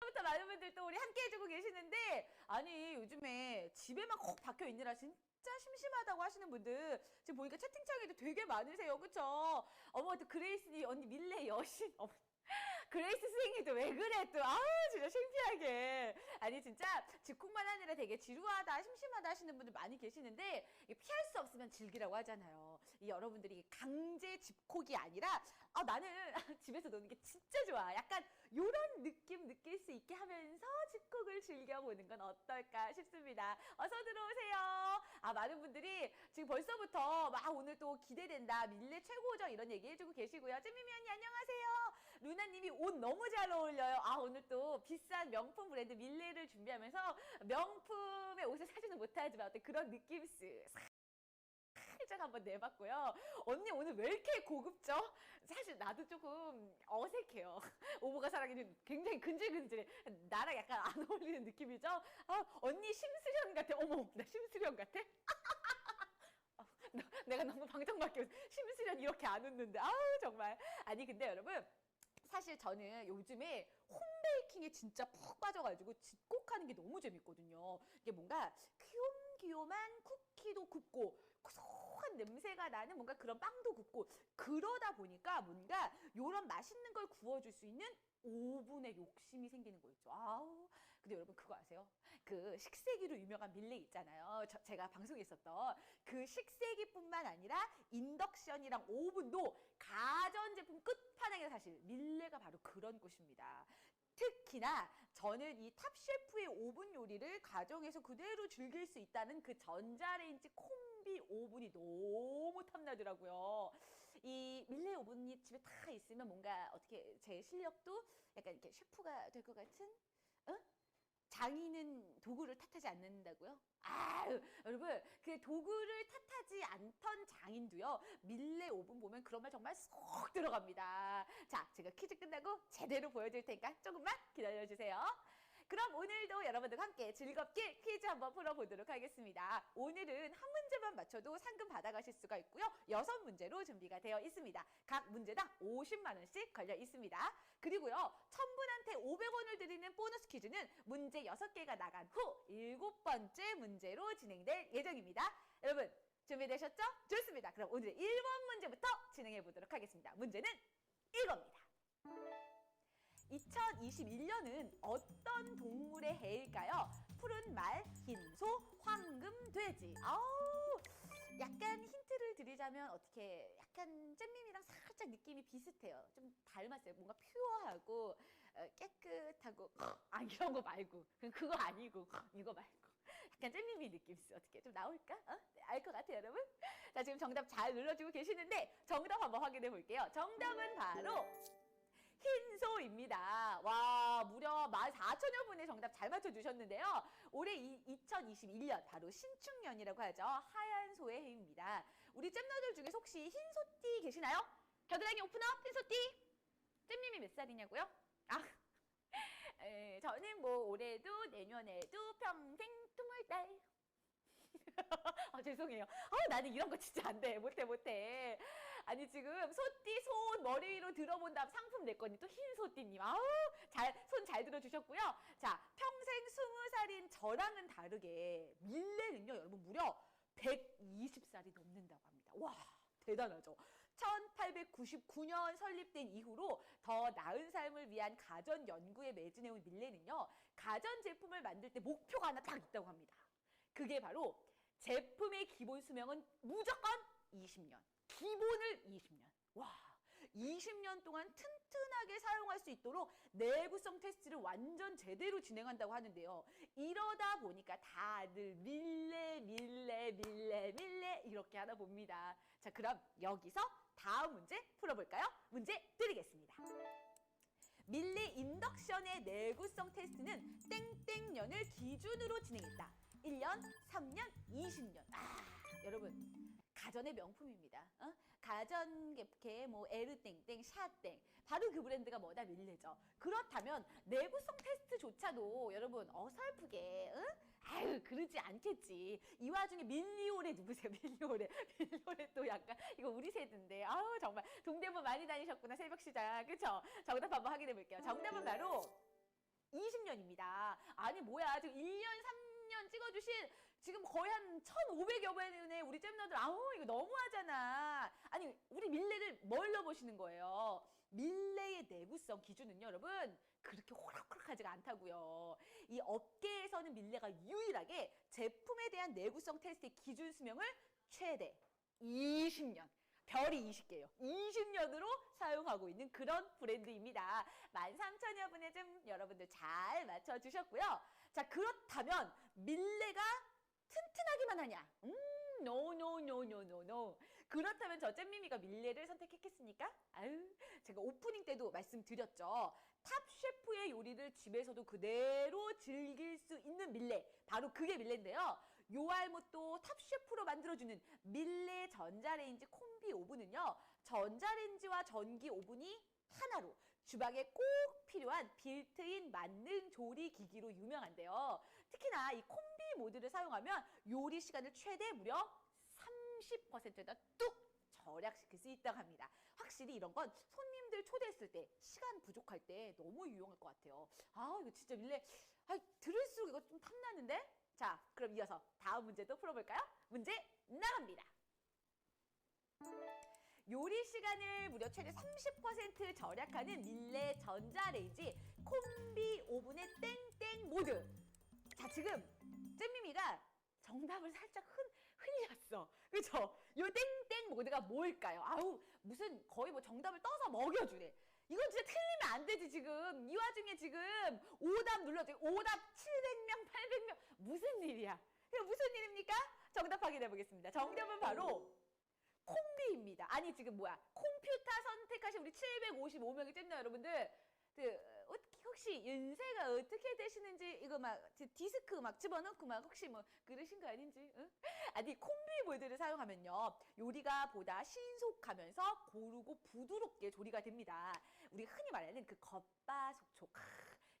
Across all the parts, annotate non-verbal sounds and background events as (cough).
부터 많은 분들 또 우리 함께 해주고 계시는데 아니 요즘에 집에만 콕 박혀 있느라 진짜 심심하다고 하시는 분들 지금 보니까 채팅창에도 되게 많으세요. 그쵸? 어머 또 그레이스니 언니 밀레 여신. 어머 그레이스 스윙이도 왜 그래 또? 아우 진짜 창피하게. 아니 진짜 집콕만 하느라 되게 지루하다 심심하다 하시는 분들 많이 계시는데 피할 수 없으면 즐기라고 하잖아요. 이 여러분들이 강제 집콕이 아니라 아 나는 (laughs) 집에서 노는 게 진짜 좋아. 약간 요런 느낌 느낄 수 있게 하면서 집콕을 즐겨보는 건 어떨까 싶습니다. 어서 들어오세요. 아 많은 분들이 지금 벌써부터 막 오늘 또 기대된다 밀레 최고죠 이런 얘기 해주고 계시고요. 찐미미 언니 안녕하세요. 루나님이 옷 너무 잘 어울려요. 아 오늘 또 비싼 명품 브랜드 밀레를 준비하면서 명품의 옷을 사지는 못하지만 어떤 그런 느낌스 살짝 한번 내봤고요. 언니 오늘 왜 이렇게 고급죠? 사실 나도 조금 어색해요. (laughs) 오보가 사랑이는 굉장히 근질근질해. 나랑 약간 안 어울리는 느낌이죠? 아, 언니 심수련 같아. 어머, 나 심수련 같아? (laughs) 아, 나- 내가 너무 방정맞게 웃- 심수련 이렇게 안 웃는데. 아우, 정말. 아니, 근데 여러분. 사실 저는 요즘에 홈베이킹에 진짜 푹 빠져가지고 집콕 하는 게 너무 재밌거든요. 이게 뭔가 귀염귀염한 쿠키도 굽고 고소한 냄새가 나는 뭔가 그런 빵도 굽고 그러다 보니까 뭔가 요런 맛있는 걸 구워줄 수 있는 오븐에 욕심이 생기는 거 있죠. 아우. 근데 여러분 그거 아세요? 그 식세기로 유명한 밀레 있잖아요. 저- 제가 방송에 있었던 그 식세기뿐만 아니라 인덕션이랑 오븐도 가전제품 끝판왕이 사실 밀레가 바로 그런 곳입니다. 특히나 저는 이 탑셰프의 오븐 요리를 가정에서 그대로 즐길 수 있다는 그 전자레인지 콤비 오븐이 너무 탐나더라고요. 이 밀레 오븐이 집에 다 있으면 뭔가 어떻게 제 실력도 약간 이렇게 셰프가 될 것 같은? 어? 장인은 도구를 탓하지 않는다고요? 아유, 여러분, 그 도구를 탓하지 않던 장인도요, 밀레 오븐 보면 그런 말 정말 쏙 들어갑니다. 자, 제가 퀴즈 끝나고 제대로 보여드릴 테니까 조금만 기다려주세요. 그럼 오늘도 여러분들과 함께 즐겁게 퀴즈 한번 풀어보도록 하겠습니다. 오늘은 한 문제만 맞춰도 상금 받아가실 수가 있고요. 여섯 문제로 준비가 되어 있습니다. 각 문제당 50만원씩 걸려 있습니다. 그리고요, 천 분한테 500원을 드리는 보너스 퀴즈는 문제 6개가 나간 후 일곱 번째 문제로 진행될 예정입니다. 여러분, 준비되셨죠? 좋습니다. 그럼 오늘의 1번 문제부터 진행해 보도록 하겠습니다. 문제는 이겁니다. 2021년은 어떤 동물의 해일까요? 푸른 말, 흰 소, 황금 돼지. 아우, 약간 힌트를 드리자면 어떻게 약간 잼민이랑 살짝 느낌이 비슷해요. 좀 닮았어요. 뭔가 퓨어하고 어, 깨끗하고 아 이런 거 말고 그거 아니고 이거 말고 약간 잼민이 느낌 있어. 어떻게 좀 나올까? 어? 알것 같아요, 여러분. 자 지금 정답 잘 눌러주고 계시는데 정답 한번 확인해 볼게요. 정답은 바로 흰소입니다. 와, 무려 14,000여 분의 정답 잘 맞춰주셨는데요. 올해 이, 2021년, 바로 신축년이라고 하죠. 하얀 소의 해입니다. 우리 잼너들 중에 혹시 흰 소띠 계시나요? 겨드랑이 오픈업, 흰 소띠! 잼님이 몇 살이냐고요? 아, (laughs) 에, 저는 뭐 올해도 내년에도 평생 스물 달. (laughs) 아 죄송해요. 아 나는 이런 거 진짜 안 돼. 못해 못해. 아니 지금 소띠 손 머리 위로 들어본 다음 상품 낼 거니 또 흰 소띠님. 아우 잘 손 잘 들어주셨고요. 자 평생 스무 살인 저랑은 다르게 밀레는요 여러분 무려 120살이 넘는다고 합니다. 와. 대단하죠. 1899년 설립된 이후로 더 나은 삶을 위한 가전 연구에 매진해온 밀레는요, 가전 제품을 만들 때 목표가 하나 딱 있다고 합니다. 그게 바로 제품의 기본 수명은 무조건 20년. 기본을 20년. 와, 20년 동안 튼튼하게 사용할 수 있도록 내구성 테스트를 완전 제대로 진행한다고 하는데요. 이러다 보니까 다들 밀레, 밀레, 밀레, 밀레 이렇게 하다 봅니다. 자, 그럼 여기서 다음 문제 풀어볼까요? 문제 드리겠습니다. 밀리 인덕션의 내구성 테스트는 땡땡년을 기준으로 진행했다. 1년, 3년, 20년. 아, 여러분. 가전의 명품입니다. 어? 가전계계 뭐 에르땡땡, 샤땡 바로 그 브랜드가 뭐다 밀레죠. 그렇다면 내구성 테스트조차도 여러분 어설프게 응? 아유 그러지 않겠지. 이 와중에 밀리오레 누구세요? (laughs) 밀리오레 밀리오레 또 약간 이거 우리 세대인데 아우 정말 동대문 많이 다니셨구나 새벽 시장 그쵸? 정답 한번 확인해 볼게요. 정답은 바로 20년입니다. 아니 뭐야 지금 1년 3년 찍어주신 지금 거의 한 1,500여 번에 우리 잼너들 아우 이거 너무하잖아. 아니 우리 밀레를 뭘로 보시는 거예요? 밀레의 내구성 기준은요 여러분 그렇게 호락호락하지가 않다고요. 이 업계에서는 밀레가 유일하게 제품에 대한 내구성 테스트의 기준 수명을 최대 20년. 별이 20개요. 20년으로 사용하고 있는 그런 브랜드입니다. 13,000여 분의 좀 여러분들 잘 맞춰주셨고요. 자, 그렇다면 밀레가 튼튼하기만 하냐? 음, no, no, no, no, no, no. 그렇다면 저 잼미미가 밀레를 선택했겠습니까? 아유, 제가 오프닝 때도 말씀드렸죠. 탑 셰프의 요리를 집에서도 그대로 즐길 수 있는 밀레. 바로 그게 밀레인데요. 요알못도 탑 셰프로 만들어주는 밀레 전자레인지 콤비 오븐은요. 전자레인지와 전기 오븐이 하나로 주방에 꼭 필요한 빌트인 만능 조리 기기로 유명한데요. 특히나 이 콤비 모드를 사용하면 요리 시간을 최대 무려 30%나 뚝 절약시킬 수 있다고 합니다. 확실히 이런 건 손님들 초대했을 때 시간 부족할 때 너무 유용할 것 같아요. 아 이거 진짜 밀레 아, 들을수록 이거 좀 탐나는데? 자 그럼 이어서 다음 문제도 풀어볼까요? 문제 나갑니다. 요리 시간을 무려 최대 30% 절약하는 밀레 전자레인지 콤비 오븐의 땡땡 모드. 자, 지금 잼미미가 정답을 살짝 흔, 흘렸어. 그쵸? 요 땡땡 모드가 뭘까요? 아우, 무슨 거의 뭐 정답을 떠서 먹여주래. 이건 진짜 틀리면 안 되지, 지금. 이 와중에 지금 오답 눌러줘. 오답 700명, 800명. 무슨 일이야? 무슨 일입니까? 정답 확인해 보겠습니다. 정답은 바로 콤비입니다. 아니 지금 뭐야? 컴퓨터 선택하신 우리 755명의 잼너 여러분들, 그 어떻게 혹시 연세가 어떻게 되시는지 이거 막 디- 디스크 막 집어넣고 막 혹시 뭐 그러신 거 아닌지? 응? 아니 콤비 모드를 사용하면요 요리가 보다 신속하면서 고르고 부드럽게 조리가 됩니다. 우리 흔히 말하는 그 겉바속촉. 크,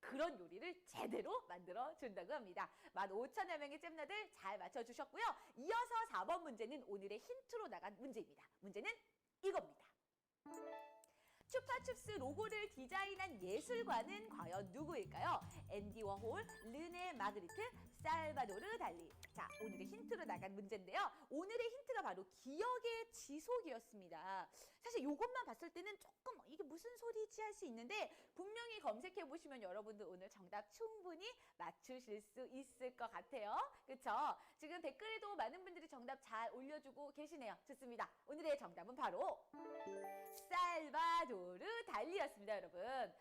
그런 요리를 제대로 만들어 준다고 합니다. 15,000여 명의 잼나들 잘 맞춰주셨고요. 이어서 4번 문제는 오늘의 힌트로 나간 문제입니다. 문제는 이겁니다. 추파춥스 로고를 디자인한 예술가는 과연 누구일까요? 앤디 워홀, 르네 마그리트, 살바도르 달리. 자, 오늘의 힌트로 나간 문제인데요. 오늘의 힌트가 바로 기억의 지속이었습니다. 사실 이것만 봤을 때는 조금 이게 무슨 소리지 할 수 있는데 분명히 검색해 보시면 여러분들 오늘 정답 충분히 맞추실 수 있을 것 같아요. 그렇죠? 지금 댓글에도 많은 분들이 정답 잘 올려주고 계시네요. 좋습니다. 오늘의 정답은 바로 살바도르 달리였습니다, 여러분.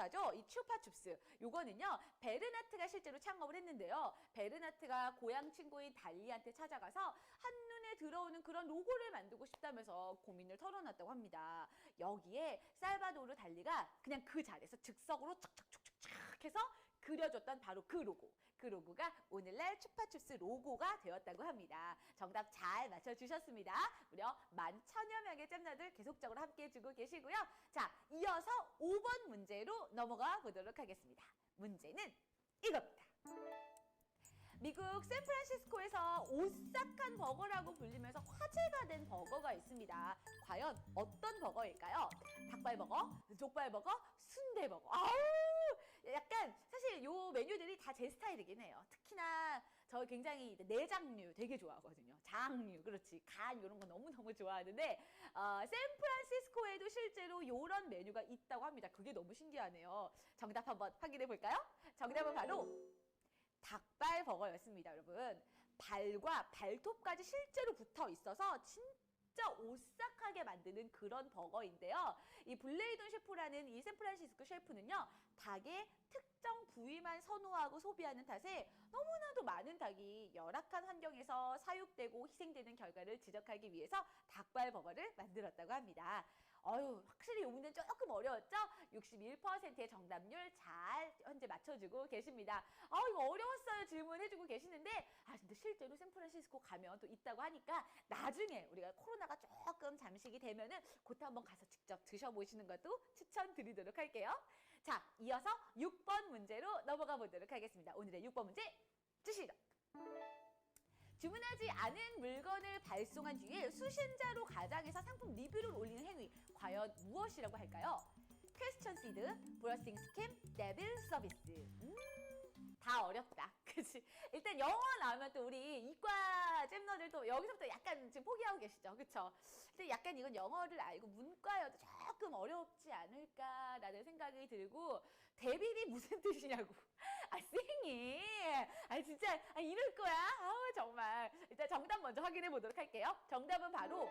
대명사죠. 이 추파춥스. 요거는요. 베르나트가 실제로 창업을 했는데요. 베르나트가 고향 친구인 달리한테 찾아가서 한눈에 들어오는 그런 로고를 만들고 싶다면서 고민을 털어놨다고 합니다. 여기에 살바도르 달리가 그냥 그 자리에서 즉석으로 착착착착착 해서 그려줬던 바로 그 로고. 그 로고가 오늘날 추파춥스 로고가 되었다고 합니다. 정답 잘 맞춰주셨습니다. 무려 만 천여 명의 잼나들 계속적으로 함께 해 주고 계시고요. 자, 이어서 5번 문제로 넘어가 보도록 하겠습니다. 문제는 이겁니다. 미국 샌프란시스코에서 오싹한 버거라고 불리면서 화제가 된 버거가 있습니다. 과연 어떤 버거일까요? 닭발버거, 족발버거, 순대버거. 아우! 약간 사실 요 메뉴들이 다 제 스타일이긴 해요. 특히나 저 굉장히 내장류 되게 좋아하거든요. 장류, 그렇지. 간 이런 거 너무너무 좋아하는데 어, 샌프란시스코에도 실제로 이런 메뉴가 있다고 합니다. 그게 너무 신기하네요. 정답 한번 확인해 볼까요? 정답은 바로 닭발 버거였습니다, 여러분. 발과 발톱까지 실제로 붙어 있어서 진짜 오싹하게 만드는 그런 버거인데요. 이 블레이돈 셰프라는 이 샌프란시스코 셰프는요, 닭의 특정 부위만 선호하고 소비하는 탓에 너무나도 많은 닭이 열악한 환경에서 사육되고 희생되는 결과를 지적하기 위해서 닭발 버거를 만들었다고 합니다. 어유 확실히 이 문제는 조금 어려웠죠? 61%의 정답률 잘 현재 맞춰주고 계십니다. 아 이거 어려웠어요 질문해주고 계시는데 아 근데 실제로 샌프란시스코 가면 또 있다고 하니까 나중에 우리가 코로나가 조금 잠식이 되면은 그때 한번 가서 직접 드셔보시는 것도 추천드리도록 할게요. 자 이어서 6번 문제로 넘어가 보도록 하겠습니다. 오늘의 6번 문제 주시죠. 주문하지 않은 물건을 발송한 뒤에 수신자로 가장해서 상품 리뷰를 올리는 행위 과연 무엇이라고 할까요? 퀘스천 시드, 브러싱 스캠, 데빌 서비스. 음, 다 어렵다. (laughs) 그치? 일단 영어 나오면 또 우리 이과 잼너들도 여기서부터 약간 지금 포기하고 계시죠? 그쵸? 근데 약간 이건 영어를 알고 문과여도 조금 어렵지 않을까라는 생각이 들고 데빌이 무슨 (laughs) 뜻이냐고. 아, 쌩이. 아, 진짜, 아, 이럴 거야? 아우, 정말. 일단 정답 먼저 확인해 보도록 할게요. 정답은 바로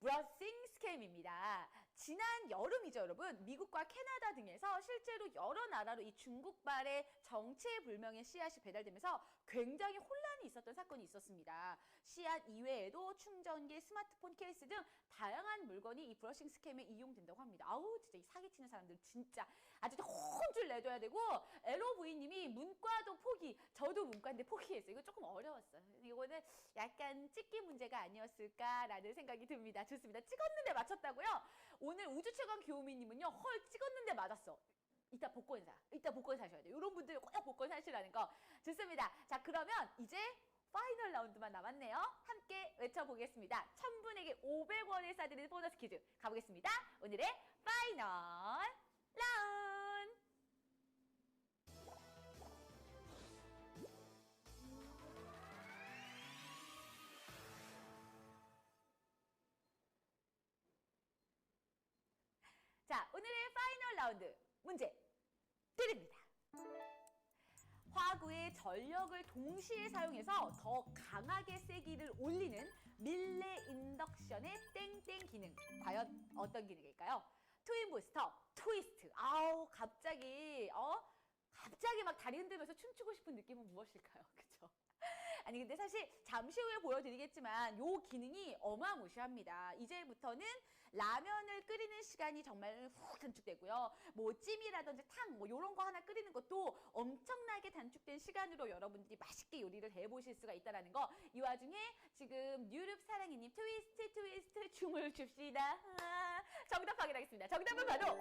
브러싱 스캠입니다. 지난 여름이죠, 여러분. 미국과 캐나다 등에서 실제로 여러 나라로 이 중국발의 정체불명의 씨앗이 배달되면서 굉장히 혼란이 있었던 사건이 있었습니다. 씨앗 이외에도 충전기, 스마트폰 케이스 등 다양한 물건이 이 브러싱 스캠에 이용된다고 합니다. 아우, 진짜 이 사기치는 사람들 진짜 아주 혼줄 내줘야 되고 LOV님이 문과도 포기, 저도 문과인데 포기했어요. 이거 조금 어려웠어요. 이거는 약간 찍기 문제가 아니었을까라는 생각이 듭니다. 좋습니다. 찍었는데 맞췄다고요? 오늘 우주 최강 교우미님은요, 헐 찍었는데 맞았어. 이따 복권 사. 이따 복권 사셔야 돼요. 이런 분들 꼭 복권 사시라는 거. 좋습니다. 자, 그러면 이제 파이널 라운드만 남았네요. 함께 외쳐보겠습니다. 천 분에게 500원을 싸드리는 보너스 퀴즈 가보겠습니다. 오늘의 파이널 라운드. 자, 오늘의 파이널 라운드 문제 드립니다. 화구의 전력을 동시에 사용해서 더 강하게 세기를 올리는 밀레 인덕션의 땡땡 기능. 과연 어떤 기능일까요? 트윈 부스터, 트위스트. 아우, 갑자기, 어? 갑자기 막 다리 흔들면서 춤추고 싶은 느낌은 무엇일까요? (laughs) 그쵸? 아니 근데 사실 잠시 후에 보여드리겠지만 요 기능이 어마무시합니다. 이제부터는 라면을 끓이는 시간이 정말 훅 단축되고요. 뭐 찜이라든지 탕, 뭐 요런 거 하나 끓이는 것도 엄청나게 단축된 시간으로 여러분들이 맛있게 요리를 해보실 수가 있다라는 거. 이 와중에 지금 유럽 사랑이님 트위스트 트위스트 춤을 춥시다. 아, 정답 확인하겠습니다. 정답은 바로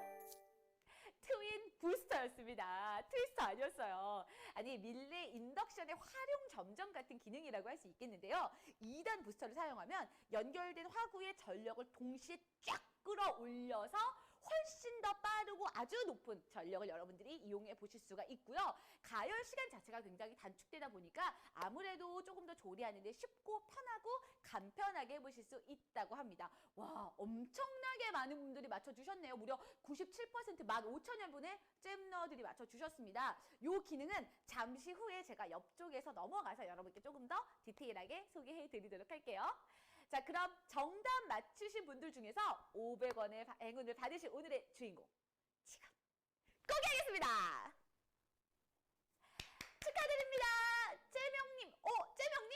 부스터였습니다. 트위스터 아니었어요. 아니 밀레 인덕션의 활용 점정 같은 기능이라고 할 수 있겠는데요. 2단 부스터를 사용하면 연결된 화구의 전력을 동시에 쫙 끌어올려서 훨씬 더 빠르고 아주 높은 전력을 여러분들이 이용해 보실 수가 있고요. 가열 시간 자체가 굉장히 단축되다 보니까 아무래도 조금 더 조리하는데 쉽고 편하고 간편하게 해보실 수 있다고 합니다. 와, 엄청나게 많은 분들이 맞춰주셨네요. 무려 97% 15,000여분의 잼너들이 맞춰주셨습니다. 이 기능은 잠시 후에 제가 옆쪽에서 넘어가서 여러분께 조금 더 디테일하게 소개해 드리도록 할게요. 자, 그럼 정답 맞추신 분들 중에서 500원의 행운을 받으실 오늘의 주인공. 지금 공개하겠습니다. 축하드립니다. 째명님, 어, 째명님? 째모, 째모파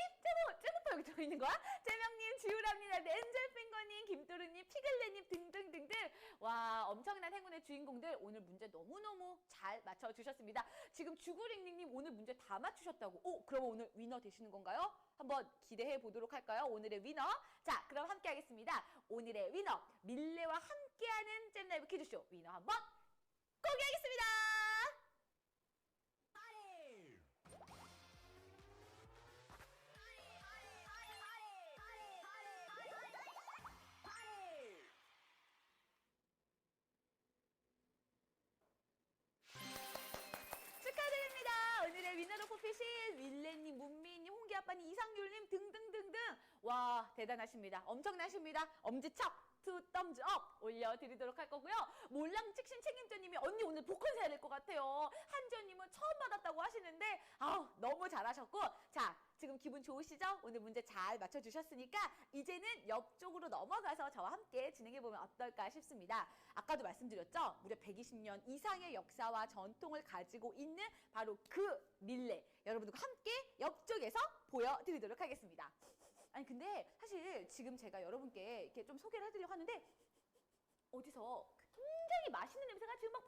여기 들어있는 거야? 째명님, 지우랍니다. 엔젤핑거님, 김도르님, 피글레님 등등등등. 와, 엄청난 행운의 주인공들 오늘 문제 너무너무 잘 맞춰주셨습니다. 지금 주구링링님 오늘 문제 다 맞추셨다고. 오, 그럼 오늘 위너 되시는 건가요? 한번 기대해 보도록 할까요? 오늘의 위너. 자, 그럼 함께 하겠습니다. 오늘의 위너, 밀레와 함께하는 잼라이브 퀴즈쇼 위너 한번 공개하겠습니다. 아빠님, 이상률님 등등등등. 와, 대단하십니다. 엄청나십니다. 엄지척. 투 덤즈 업 올려드리도록 할 거고요. 몰랑 찍신 책임자님이 언니 오늘 복권 사야 될 것 같아요. 한지연님은 처음 받았다고 하시는데 아우 너무 잘하셨고 자 지금 기분 좋으시죠? 오늘 문제 잘 맞춰주셨으니까 이제는 옆쪽으로 넘어가서 저와 함께 진행해보면 어떨까 싶습니다. 아까도 말씀드렸죠? 무려 120년 이상의 역사와 전통을 가지고 있는 바로 그 밀레. 여러분들과 함께 옆쪽에서 보여드리도록 하겠습니다. 아니, 근데 사실 지금 제가 여러분께 이렇게 좀 소개를 해드리려고 하는데 어디서 굉장히 맛있는 냄새가 지금 막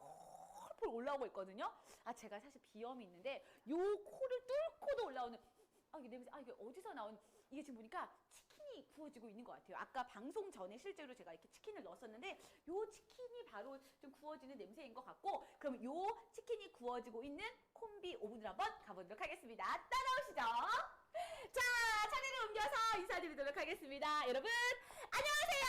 폴폴 올라오고 있거든요. 아, 제가 사실 비염이 있는데 요 코를 뚫고도 올라오는 아, 이게 냄새, 아, 이게 어디서 나온, 이게 지금 보니까 치킨이 구워지고 있는 것 같아요. 아까 방송 전에 실제로 제가 이렇게 치킨을 넣었었는데, 요 치킨이 바로 좀 구워지는 냄새인 것 같고, 그럼 요 치킨이 구워지고 있는 콤비 오븐을 한번 가보도록 하겠습니다. 따라오시죠. 자, 차례를 옮겨서 인사드리도록 하겠습니다. 여러분, 안녕하세요!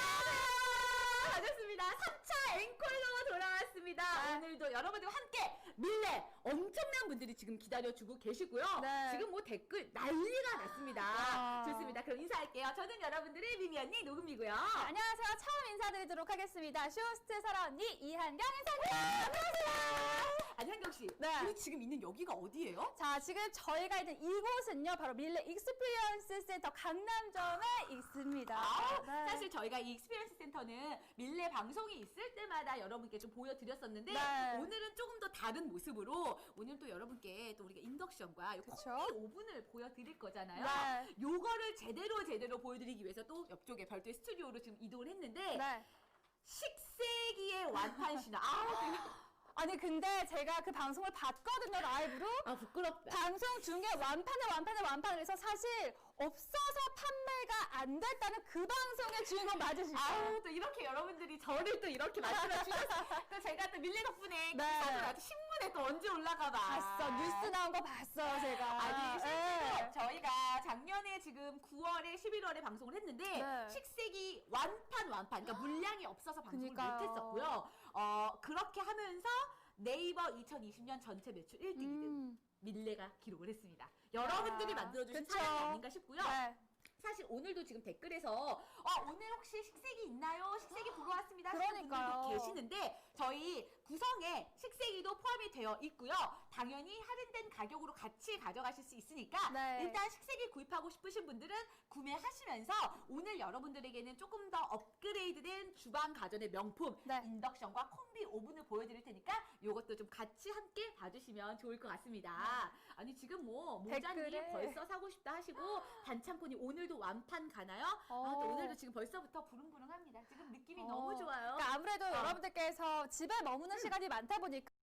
반갑습니다. 3차 앵콜로 돌아왔습니다. 네. 오늘도 여러분들과 함께 밀레 엄청난 분들이 지금 기다려주고 계시고요. 네. 지금 뭐 댓글 난리가 났습니다. 와. 좋습니다. 그럼 인사할게요. 저는 여러분들의 미미 언니 녹음이고요. 안녕하세요. 처음 인사드리도록 하겠습니다. 쇼호스트 설아 언니 이한경 인사드립니다. 안녕하세요. 아니 한경 씨, 네. 우리 지금 있는 여기가 어디예요? 자, 지금 저희가 있는 이곳은요, 바로 밀레 익스피리언스 센터 강남점에 있습니다. 아, 네. 사실 저희가 이 익스피리언스 센터는 밀레 방송 이 있을 때마다 여러분께 좀 보여드렸었는데 네. 오늘은 조금 더 다른 모습으로 오늘 또 여러분께 또 우리가 인덕션과 요? 콤비 오븐을 보여드릴 거잖아요. 네. 요거를 제대로 제대로 보여드리기 위해서 또 옆쪽에 별도의 스튜디오로 지금 이동을 했는데 네. 식세기의 완판 신화. 아, 아니, 근데 제가 그 방송을 봤거든요, 라이브로. 아 부끄럽다. 방송 중에 완판에 완판에 완판을 해서 사실 없어서 판매가 안 됐다는 그 방송의 주인공 맞으시죠? 아우 또 이렇게 여러분들이 저를 또 이렇게 말씀해 주셔서 (laughs) 또 제가 또 밀레 덕분에 네. 기사도 나도 신문에 또 언제 올라가 봐. 봤어. 뉴스 나온 거 봤어요, 제가. 아니 실제로 네. 저희가 작년에 지금 9월에 11월에 방송을 했는데 네. 식세기 완판 완판 그러니까 물량이 없어서 방송을 그니까요. 못했었고요. 어 그렇게 하면서 네이버 2020년 전체 매출 1등이 된 음. 밀레가 기록을 했습니다. 여러분들이 아, 만들어주신 그쵸. 사연이 아닌가 싶고요. 네. 사실 오늘도 지금 댓글에서 어, 오늘 혹시 식세기 있나요? 식세기 보러 왔습니다. 하시는 그러니까요. 분들도 계시는데 저희 구성에 식세기도 포함이 되어 있고요. 당연히 할인된 가격으로 같이 가져가실 수 있으니까 네. 일단 식세기 구입하고 싶으신 분들은 구매하시면서 오늘 여러분들에게는 조금 더 업그레이드된 주방 가전의 명품 네. 인덕션과 콤비 오븐을 보여드릴 테니까 이것도 좀 같이 함께 봐주시면 좋을 것 같습니다. 아니 지금 뭐 모자님 댓글에. 벌써 사고 싶다 하시고 반창고니 오늘도 완판 가나요? 아, 또 어. 오늘도 지금 벌써부터 부릉부릉합니다. 지금 느낌이 어. 너무 좋아요. 그러니까 아무래도 어. 여러분들께서 집에 머무는 시간이 많다 보니까